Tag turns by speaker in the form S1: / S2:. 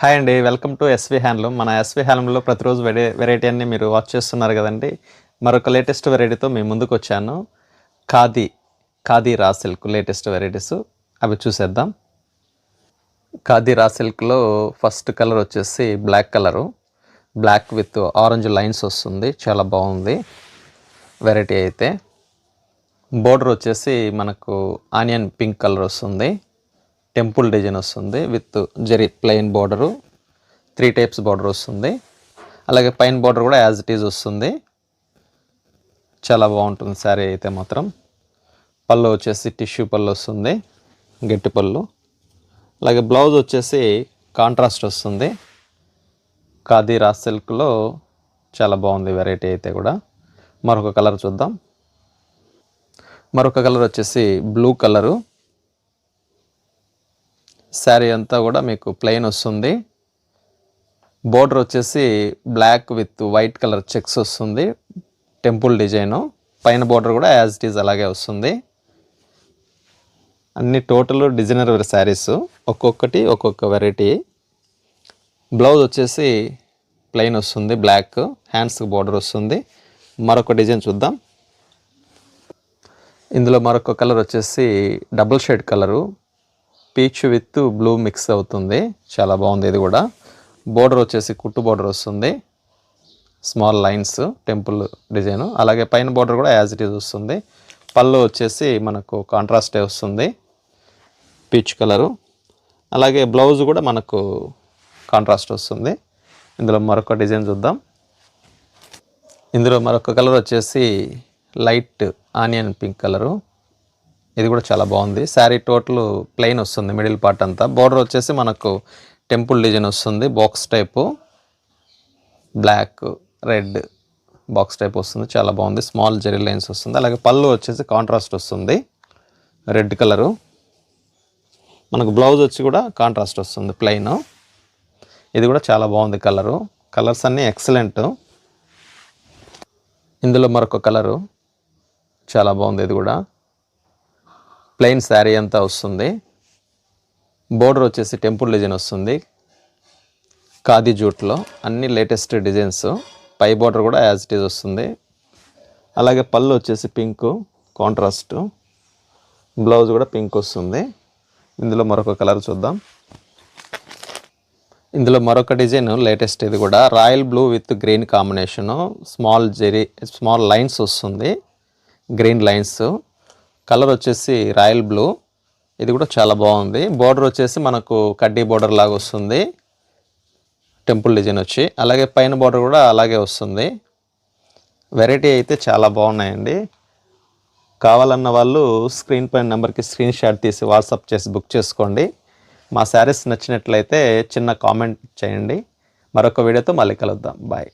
S1: Hi అండి welcome to SV handloom. మన SV హ్యాండ్లూమ్లో ప్రతిరోజు వెరై వెరైటీ అన్ని మీరు వాచ్ చేస్తున్నారు కదండి. మరొక లేటెస్ట్ వెరైటీతో మీ ముందుకు వచ్చాను. Khadi khadi raw silk latest varieties. అవి చూసేద్దాం. ఖాదీ రా సిల్క్లో ఫస్ట్ కలర్ వచ్చేసి black colour. Black with orange lines వస్తుంది. చాలా బాగుంది. వెరైటీ అయితే. బోర్డర్ వచ్చేసి మనకు ఆనియన్ పింక్ కలర్ వస్తుంది. టెంపుల్ డిజైన్ వస్తుంది with zari plain border three types border వస్తుంది. అలాగే పైన బార్డర్ కూడా యాజ్ ఇట్ ఈజ్ వస్తుంది. చాలా బాగుంటుంది శారీ అయితే మాత్రం. పళ్ళు వచ్చేసి టిష్యూ పళ్ళు వస్తుంది గట్టి పళ్ళు. అలాగే బ్లౌజ్ వచ్చేసి కాంట్రాస్ట్ వస్తుంది. ఖాదీ రా సిల్క్లో చాలా బాగుంది వెరైటీ అయితే కూడా. మరొక కలర్ చూద్దాం. మరొక కలర్ వచ్చేసి బ్లూ కలరు శారీ అంతా కూడా మీకు ప్లెయిన్ వస్తుంది. బోర్డర్ వచ్చేసి black with white colour checks వస్తుంది. టెంపుల్ డిజైను పైన బోర్డర్ కూడా యాజ్ ఇట్ ఈజ్ అలాగే వస్తుంది. అన్ని టోటల్ డిజైనర్ వేర్ శారీస్ ఒక్కొక్కటి ఒక్కొక్క వెరైటీ బ్లౌజ్ వచ్చేసి ప్లెయిన్ వస్తుంది బ్లాక్ హ్యాండ్స్కి బోర్డర్ వస్తుంది. మరొక డిజైన్ చూద్దాం. ఇందులో మరొక కలర్ వచ్చేసి double shade colour peach with blue mix అవుతుంది. చాలా బాగుంది ఇది కూడా. బోర్డర్ వచ్చేసి కుట్టు బోర్డర్ వస్తుంది. Small lines temple design. అలాగే పైన బోర్డర్ కూడా యాజ్ ఇట్ ఈజ్ వస్తుంది. పళ్ళు వచ్చేసి మనకు కాంట్రాస్టే వస్తుంది. Peach colour. అలాగే బ్లౌజ్ కూడా మనకు కాంట్రాస్ట్ వస్తుంది. ఇందులో మరొక డిజైన్ చూద్దాం. ఇందులో మరొక కలర్ వచ్చేసి లైట్ ఆనియన్ పింక్ కలరు. ఇది కూడా చాలా బాగుంది. శారీ టోటల్ ప్లెయిన్ వస్తుంది మిడిల్ పార్ట్ అంతా. బోర్డర్ వచ్చేసి మనకు టెంపుల్ డిజైన్ వస్తుంది. Box type black red box type వస్తుంది. చాలా బాగుంది. స్మాల్ జెరీ లైన్స్ వస్తుంది. అలాగే పళ్ళు వచ్చేసి కాంట్రాస్ట్ వస్తుంది. రెడ్ కలరు మనకు బ్లౌజ్ వచ్చి కూడా కాంట్రాస్ట్ వస్తుంది ప్లెయిన్ ఇది కూడా చాలా బాగుంది కలరు కలర్స్ అన్నీ ఎక్సలెంట్ ఇందులో మరొక కలరు చాలా బాగుంది ఇది కూడా. ప్లెయిన్ శారీ అంతా వస్తుంది. బోర్డర్ వచ్చేసి టెంపుల్ డిజైన్ వస్తుంది. ఖాదీ జూట్లో అన్ని లేటెస్ట్ డిజైన్స్ పై బోర్డర్ కూడా యాజ్ ఇట్ ఈజ్ వస్తుంది. అలాగే పళ్ళు వచ్చేసి పింక్ కాంట్రాస్ట్ బ్లౌజ్ కూడా పింక్ వస్తుంది. ఇందులో మరొక కలర్ చూద్దాం. ఇందులో మరొక డిజైన్ లేటెస్ట్ ఇది కూడా royal blue with green combination. Small zari small lines వస్తుంది. Green lines. కలర్ వచ్చేసి రాయల్ బ్లూ. ఇది కూడా చాలా బాగుంది. బోర్డర్ వచ్చేసి మనకు కడ్డీ బోర్డర్ లాగా వస్తుంది. టెంపుల్ డిజైన్ వచ్చి. అలాగే పైన బోర్డర్ కూడా అలాగే వస్తుంది. వెరైటీ అయితే చాలా బాగున్నాయండి. కావాలన్న వాళ్ళు స్క్రీన్ పైన నెంబర్కి స్క్రీన్ షాట్ తీసి వాట్సాప్ చేసి బుక్ చేసుకోండి. మా శారీస్ నచ్చినట్లయితే చిన్న కామెంట్ చేయండి. మరొక వీడియోతో మళ్ళీ కలుద్దాం. బాయ్.